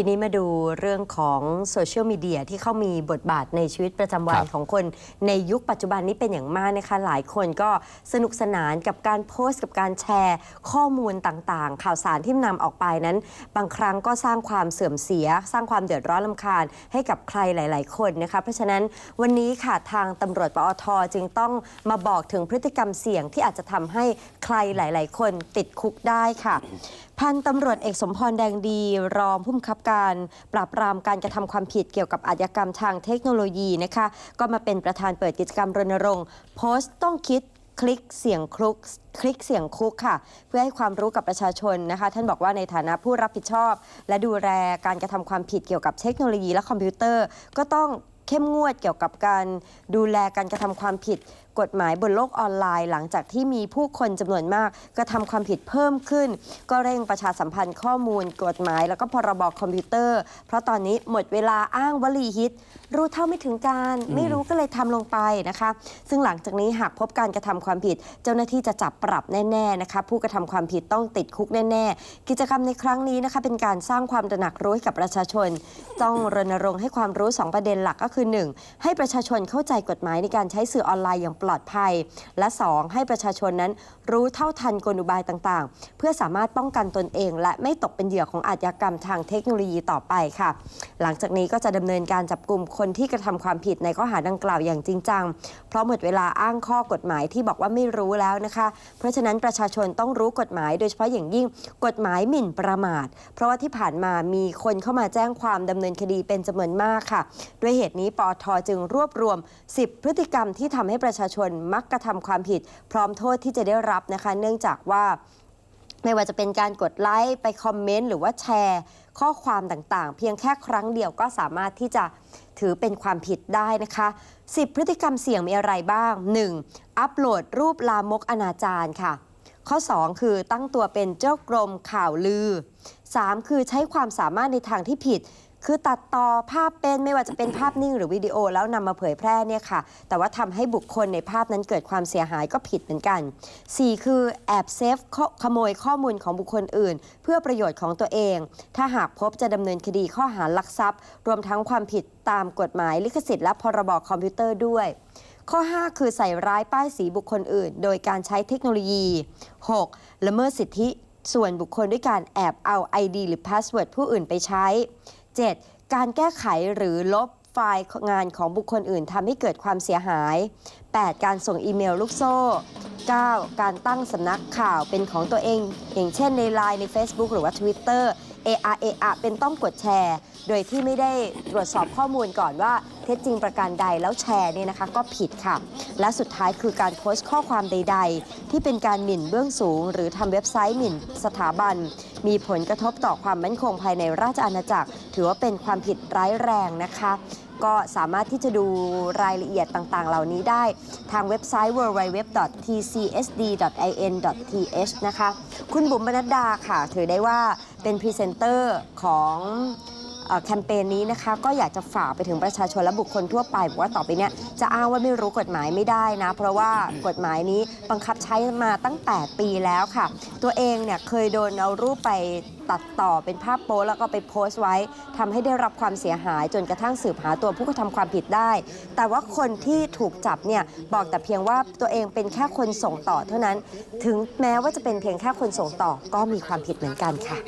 ทีนี้มาดูเรื่องของโซเชียลมีเดียที่เข้ามีบทบาทในชีวิตประจำวันครับของคนในยุคปัจจุบันนี้เป็นอย่างมากนะคะ หลายคนก็สนุกสนานกับการโพสต์กับการแชร์ ข้อมูลต่างๆ ข่าวสารที่นำออกไปนั้น บางครั้งก็สร้างความเสื่อมเสีย สร้างความเดือดร้อนลำคาญให้กับใครหลาย ๆ คนนะคะ เพราะฉะนั้นวันนี้ค่ะทางตำรวจปอทจึงต้องมาบอกถึงพฤติกรรมเสี่ยงที่อาจจะทำให้ใครหลาย ๆ คนติดคุกได้ค่ะ พันตำรวจเอกสมพรแดงดี รองผู้บังคับการ ปราบปรามการกระทำความผิดเกี่ยวกับอาชญากรรมทางเทคโนโลยีนะคะ ก็มาเป็นประธานเปิดกิจกรรมรณรงค์โพสต์ต้องคิดคลิกเสียงคลุกคลิกเสียงคุกค่ะ เพื่อให้ความรู้กับประชาชนนะคะ ท่านบอกว่าในฐานะผู้รับผิดชอบ และดูแลการกระทำความผิดเกี่ยวกับเทคโนโลยีและคอมพิวเตอร์ ก็ต้อง เข้มงวดเกี่ยวกับการดูแลการกระทำความผิด กฎหมายบนโลกออนไลน์ หลังจากที่มีผู้คนจำนวนมากกระทำความผิดเพิ่มขึ้น ก็เร่งประชาสัมพันธ์ข้อมูล กฎหมาย แล้วก็พรบคอมพิวเตอร์ เพราะตอนนี้หมดเวลาอ้างวลีฮิต รู้เท่าไม่ถึงการ ไม่รู้ก็เลยทำลงไปนะคะ ซึ่งหลังจากนี้หากพบการกระทำความผิด เจ้าหน้าที่จะจับปรับแน่ๆนะคะผู้กระทำความผิดต้องติดคุกแน่ๆกิจกรรมในครั้งนี้นะคะเป็นการสร้างความตระหนักรู้ให้กับประชาชน ต้องรณรงค์ให้ความรู้ 2 ประเด็นหลักก็คือ 1. ให้ประชาชนเข้าใจกฎหมายในการใช้สื่อออนไลน์อย่างปลอดภัย และ 2. ให้ประชาชนนั้นรู้เท่าทันกลอุบายต่างๆ เพื่อสามารถป้องกันตนเอง และไม่ตกเป็นเหยื่อของอาชญากรรมทางเทคโนโลยีต่อไปค่ะ หลังจากนี้ก็จะดำเนินการจับกลุ่มคนที่กระทำความผิดในข้อหาดังกล่าวอย่างจริงจังเพราะหมดเวลาอ้างข้อกฎหมายที่บอกว่าไม่รู้แล้วนะคะ เพราะฉะนั้นประชาชนต้องรู้กฎหมาย โดยเฉพาะอย่างยิ่งกฎหมายหมิ่นประมาท เพราะว่าที่ผ่านมามีคนเข้ามาแจ้งความดำเนินคดีเป็นจำนวนมากค่ะ ด้วยเหตุนี้ปอทจึงรวบรวม 10 พฤติกรรมที่ทำให้ประชาชนมักกระทำความผิด พร้อมโทษที่จะได้รับนะคะ เนื่องจากว่าไม่ว่าจะเป็นการกดไลค์ไปคอมเมนต์หรือว่าแชร์ ข้อความต่างๆ เพียงแค่ครั้งเดียวก็สามารถที่จะถือเป็นความผิดได้นะคะ 10 พฤติกรรมเสี่ยงมีอะไรบ้าง 1. อัปโหลดรูปลามกอนาจารค่ะ ข้อ 2 คือตั้งตัวเป็นเจ้ากรมข่าวลือ 3. คือใช้ความสามารถในทางที่ผิด คือตัดต่อภาพเป็นไม่ว่าจะเป็นภาพนิ่งหรือวิดีโอแล้วนำมาเผยแพร่เนี่ยค่ะ แต่ว่าทำให้บุคคลในภาพนั้นเกิดความเสียหายก็ผิดเหมือนกัน 4. คือแอบเซฟขขโมยข้อมูลของบุคคลอื่น เพื่อประโยชน์ของตัวเอง ถ้าหากพบจะดำเนินคดีข้อหาลักทรัพย์ รวมทั้งความผิดตามกฎหมายลิขสิทธิ์และพรบคอมพิวเตอร์ด้วยข้อ 5 คือใส่ร้ายป้ายสีบุคคลอื่น โดยการใช้เทคโนโลยี 6. ละเมิดสิทธิ ส่วนบุคคลด้วยการแอบเอา ID หรือ Password ผู้อื่นไปใช้ 7. การแก้ไขหรือลบไฟล์งานของบุคคลอื่นทำให้เกิดความเสียหาย 8. การส่งอีเมลลูกโซ่ 9. การตั้งสำนักข่าวเป็นของตัวเอง อย่างเช่นใน Line ใน Facebook หรือว่า Twitter AR AR เป็นต้องกดแชร์ โดยที่ไม่ได้ตรวจสอบข้อมูลก่อนว่าเท็จจริงประการใดแล้วแชร์เนี่ยนะคะก็ผิดค่ะ และสุดท้ายคือการโพสต์ข้อความใด ๆ ที่เป็นการหมิ่นเบื้องสูง หรือทำเว็บไซต์หมิ่นสถาบัน มีผลกระทบต่อความมั่นคงภายในราชอาณาจักร ถือว่าเป็นความผิดร้ายแรงนะคะก็สามารถที่จะดูรายละเอียดต่างๆ เหล่านี้ได้ทางเว็บไซต์ www.tcsd.in.th นะคะ คุณบุ๋มบรรดาค่ะ ถือได้ว่า เป็นพรีเซนเตอร์ของ แคมเปญนี้นะคะก็อยากจะฝากไปถึงประชาชนและบุคคลทั่วไปบอกว่าต่อไปเนี้ยจะอ้างว่าไม่รู้กฎหมายไม่ได้นะ เพราะว่ากฎหมายนี้บังคับใช้มาตั้งแต่ปีแล้วค่ะ ตัวเองเนี่ยเคยโดนเอารูปไปตัดต่อเป็นภาพโป๊แล้วก็ไปโพสต์ไว้ทำให้ได้รับความเสียหายจนกระทั่งสืบหาตัวผู้กระทำความผิดได้ แต่ว่าคนที่ถูกจับเนี่ยบอกแต่เพียงว่าตัวเองเป็นแค่คนส่งต่อเท่านั้น ถึงแม้ว่าจะเป็นเพียงแค่คนส่งต่อก็มีความผิดเหมือนกันค่ะ